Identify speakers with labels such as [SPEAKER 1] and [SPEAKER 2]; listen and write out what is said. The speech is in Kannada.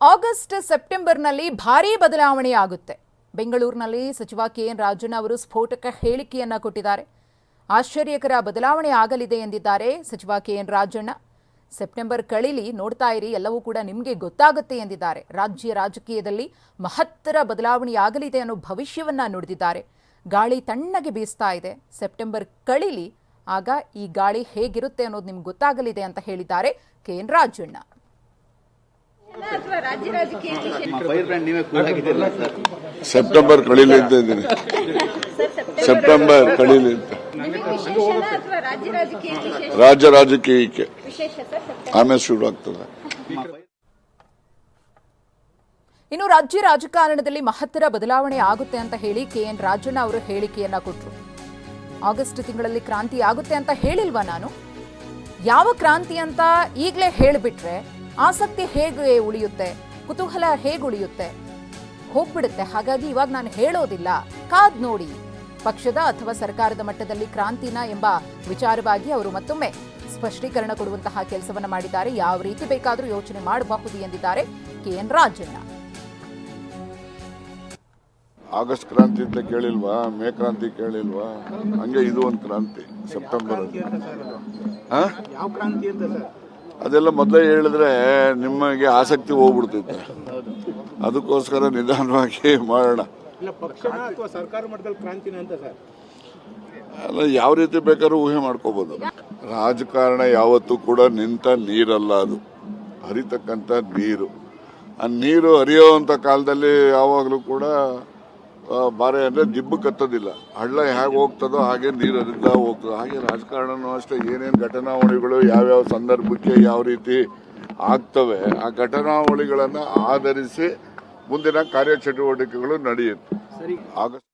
[SPEAKER 1] ಆಗಸ್ಟ್ ಸೆಪ್ಟೆಂಬರ್ನಲ್ಲಿ ಭಾರೀ ಬದಲಾವಣೆ ಆಗುತ್ತೆ. ಬೆಂಗಳೂರಿನಲ್ಲಿ ಸಚಿವ ಕೆ. ಎನ್. ರಾಜಣ್ಣ ಅವರು ಸ್ಫೋಟಕ ಹೇಳಿಕೆಯನ್ನ ಕೊಟ್ಟಿದ್ದಾರೆ. ಆಶ್ಚರ್ಯಕರ ಬದಲಾವಣೆ ಆಗಲಿದೆ ಎಂದಿದ್ದಾರೆ ಸಚಿವ ಕೆ. ಎನ್. ರಾಜಣ್ಣ. ಸೆಪ್ಟೆಂಬರ್ ಕಳಿಲಿ ನೋಡ್ತಾ ಇರಿ, ಎಲ್ಲವೂ ಕೂಡ ನಿಮಗೆ ಗೊತ್ತಾಗುತ್ತೆ ಎಂದಿದ್ದಾರೆ. ರಾಜ್ಯ ರಾಜಕೀಯದಲ್ಲಿ ಮಹತ್ತರ ಬದಲಾವಣೆಯಾಗಲಿದೆ ಅನ್ನೋ ಭವಿಷ್ಯವನ್ನ ನುಡಿದಿದ್ದಾರೆ. ಗಾಳಿ ತಣ್ಣಗೆ ಬೀಸ್ತಾ ಇದೆ. ಸೆಪ್ಟೆಂಬರ್ ಕಳಿಲಿ ಆಗ ಈ ಗಾಳಿ ಹೇಗಿರುತ್ತೆ ಅನ್ನೋದು ನಿಮ್ಗೆ ಗೊತ್ತಾಗಲಿದೆ ಅಂತ ಹೇಳಿದ್ದಾರೆ ಕೆ. ಎನ್. ರಾಜಣ್ಣ.
[SPEAKER 2] ಸೆಪ್ಟೆಂಬರ್ ಕಳೀಲಿ ಅಂತ ಇದ್ದೀನಿ.
[SPEAKER 3] ಸರ್ ಸೆಪ್ಟೆಂಬರ್
[SPEAKER 2] ಕಳೀಲಿ. ಅಂತ.
[SPEAKER 3] ರಾಜ್ಯ
[SPEAKER 2] ರಾಜಕೀಯಕ್ಕೆ
[SPEAKER 3] ವಿಶೇಷ ಸರ್ ಸೆಪ್ಟೆಂಬರ್.
[SPEAKER 2] ಆಮೇಲೆ ಶುರು ಆಗ್ತದೆ.
[SPEAKER 1] ಇನ್ನು ರಾಜ್ಯ ರಾಜಕಾರಣದಲ್ಲಿ ಮಹತ್ತರ ಬದಲಾವಣೆ ಆಗುತ್ತೆ ಅಂತ ಹೇಳಿ ಕೆ ಎನ್ ರಾಜಣ್ಣ ಅವರು ಹೇಳಿಕೆಯನ್ನ ಕೊಟ್ಟರು ಆಗಸ್ಟ್ ತಿಂಗಳಲ್ಲಿ ಕ್ರಾಂತಿ ಆಗುತ್ತೆ ಅಂತ ಹೇಳಿಲ್ವಾ ನಾನು? ಯಾವ ಕ್ರಾಂತಿ ಅಂತ ಈಗಲೇ ಹೇಳಿಬಿಟ್ರೆ ಆಸಕ್ತಿ ಹೇಗೆ ಉಳಿಯುತ್ತೆ? ಕುತೂಹಲ ಹೇಗೆ ಉಳಿಯುತ್ತೆ? ಹೋಗ್ಬಿಡುತ್ತೆ. ಹಾಗಾಗಿ ಇವಾಗ ನಾನು ಹೇಳೋದಿಲ್ಲ. ಕಾದ್ ನೋಡಿ. ಪಕ್ಷದ ಅಥವಾ ಸರ್ಕಾರದ ಮಟ್ಟದಲ್ಲಿ ಕ್ರಾಂತಿನ ಎಂಬ ವಿಚಾರವಾಗಿ ಅವರು ಮತ್ತೊಮ್ಮೆ ಸ್ಪಷ್ಟೀಕರಣ ಕೊಡುವಂತಹ ಕೆಲಸವನ್ನು ಮಾಡಿದ್ದಾರೆ. ಯಾವ ರೀತಿ ಬೇಕಾದರೂ ಯೋಚನೆ ಮಾಡಬಹುದು ಎಂದಿದ್ದಾರೆ ಕೆ. ಎನ್. ರಾಜಣ್ಣ.
[SPEAKER 2] ಆಗಸ್ಟ್ ಕ್ರಾಂತಿ ಅಂತ ಕೇಳಿಲ್ವಾ? ಮೇ ಕ್ರಾಂತಿ ಕೇಳಿಲ್ವಾ? ಹಂಗೆ ಇದು ಒಂದು ಕ್ರಾಂತಿ ಸೆಪ್ಟೆಂಬರ್ ಅದೆಲ್ಲ ಮೊದಲೇ ಹೇಳಿದ್ರೆ ನಿಮಗೆ ಆಸಕ್ತಿ ಹೋಗ್ಬಿಡ್ತಿತ್ತು. ಅದಕ್ಕೋಸ್ಕರ ನಿಧಾನವಾಗಿ ಮಾಡೋಣ. ಅಲ್ಲ ಯಾವ ರೀತಿ ಬೇಕಾದ್ರೂ ಊಹೆ ಮಾಡ್ಕೋಬಹುದು ರಾಜಕಾರಣ ಯಾವತ್ತೂ ಕೂಡ ನಿಂತ ನೀರಲ್ಲ ಅದು. ಹರಿತಕ್ಕಂಥ ನೀರು. ಆ ನೀರು ಹರಿಯೋವಂಥ ಕಾಲದಲ್ಲಿ ಯಾವಾಗಲೂ ಕೂಡ ಬಾರೆ ಅಂದರೆ ದಿಬ್ಬು ಕತ್ತದಿಲ್ಲ. ಹಳ್ಳ ಹೇಗೆ ಹೋಗ್ತದೋ ಹಾಗೆ ನೀರದಿಂದ ಹೋಗ್ತದೆ ಹಾಗೆ ರಾಜಕಾರಣನೂ ಅಷ್ಟೇ. ಏನೇನು ಘಟನಾವಳಿಗಳು ಯಾವ್ಯಾವ ಸಂದರ್ಭಕ್ಕೆ ಯಾವ ರೀತಿ ಆಗ್ತವೆ ಆ ಘಟನಾವಳಿಗಳನ್ನು ಆಧರಿಸಿ ಮುಂದಿನ ಕಾರ್ಯಚಟುವಟಿಕೆಗಳು ನಡೆಯುತ್ತೆ.
[SPEAKER 4] ಸರಿ.
[SPEAKER 2] ಆಗಸ್ಟ್